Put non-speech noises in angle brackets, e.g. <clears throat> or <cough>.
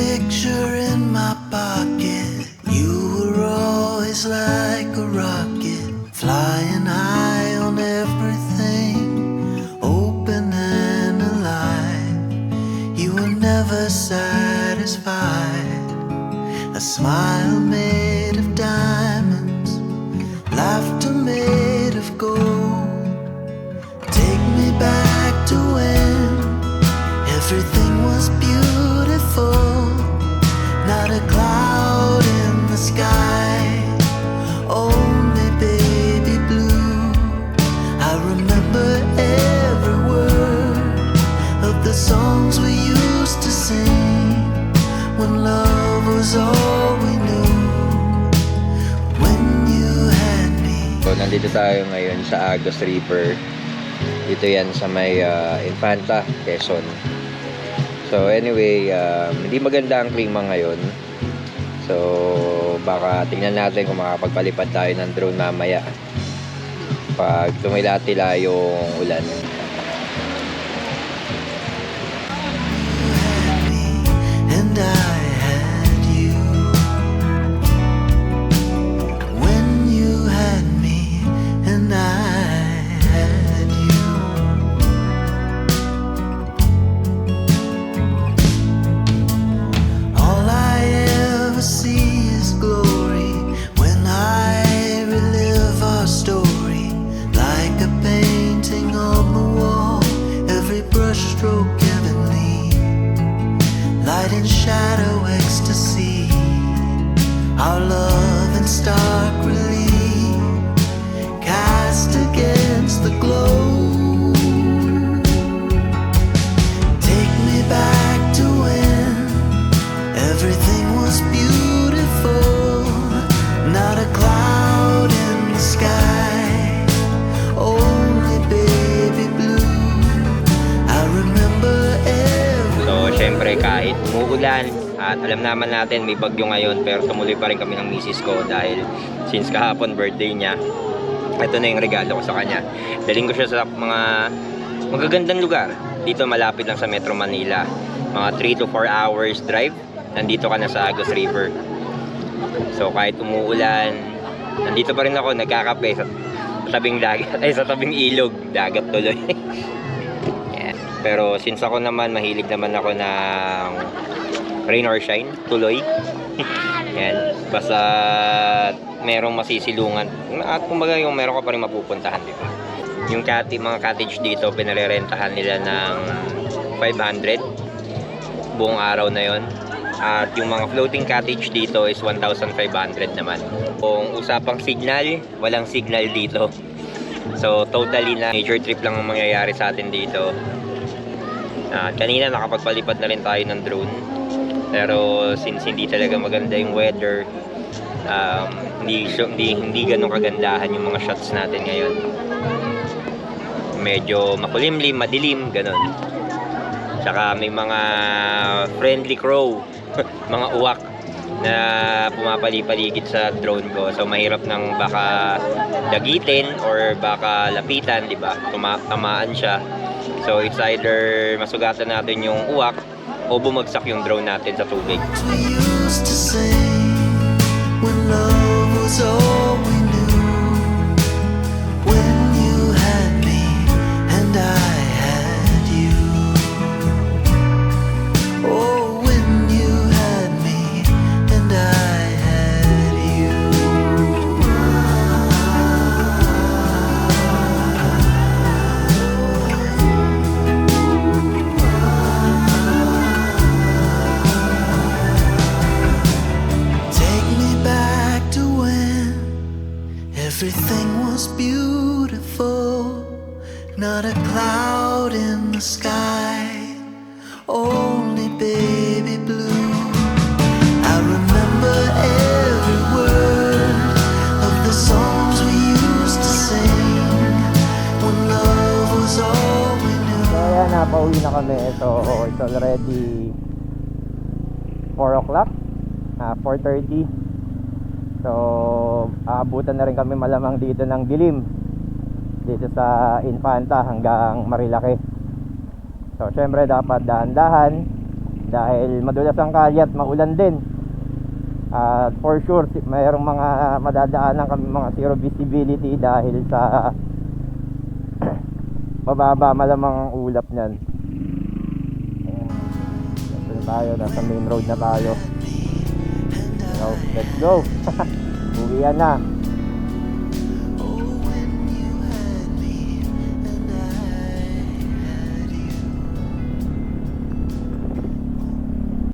picture in my pocket. You were always like a rocket, flying high on everything, open and alive. You were never satisfied. A smile made of diamonds, laughter made of gold. Take me back to when everything nandito tayo ngayon sa Agos River. Dito yan sa may ah, Infanta, Quezon. So anyway, um, hindi maganda ang klima ngayon. So baka tingnan natin kung makapagpalipad tayo ng drone mamaya. Pag tumila-tila yung ulan. and I syempre kahit umuulan at alam naman natin may bagyo ngayon pero tumuloy pa rin kami ng misis ko dahil since kahapon birthday niya ito na yung regalo ko sa kanya. Daling ko siya sa mga magagandang lugar. Dito malapit lang sa Metro Manila. Mga 3 to 4 hours drive. Nandito ka na sa Agos River. So kahit umuulan, nandito pa rin ako nagkakape sa, tabing dagat, <laughs> ay sa tabing ilog, dagat tuloy. <laughs> Yan. Pero since ako naman mahilig naman ako ng rain or shine, tuloy. <laughs> Yan. Basta merong masisilungan. At kumbaga yung meron ka pa rin mapupuntahan, di ba? Yung kati, mga cottage dito, pinarerentahan nila ng 500 buong araw na yon. At yung mga floating cottage dito is 1,500 naman. Kung usapang signal, walang signal dito. So totally na major trip lang ang mangyayari sa atin dito. Ah, kanina nakapagpalipad na rin tayo ng drone. Pero since hindi talaga maganda yung weather, um, hindi, hindi, hindi ganun kagandahan yung mga shots natin ngayon. Medyo makulimlim, madilim, ganun. Tsaka may mga friendly crow, <laughs> mga uwak na pumapali-paligid sa drone ko. So mahirap nang baka dagitin or baka lapitan, di ba? Tuma- siya. So it's either masugatan natin yung uwak o bumagsak yung drone natin sa tubig. we used to sing when love was all everything was beautiful. Not a cloud in the sky, only baby blue. I remember every word of the songs we used to sing when love was all we knew. Kaya napauwi na kami. So it's already 4 o'clock. Ah, 4.30. So, aabutan na rin kami malamang dito ng dilim. Dito sa Infanta hanggang Marilaki. So, syempre dapat dahan-dahan dahil madulas ang kalye at maulan din at for sure mayroong mga madadaanan kami mga zero visibility dahil sa <clears throat> mababa malamang ang ulap niyan Ayan. Tayo nasa main road na tayo so let's go. <laughs> Uwian na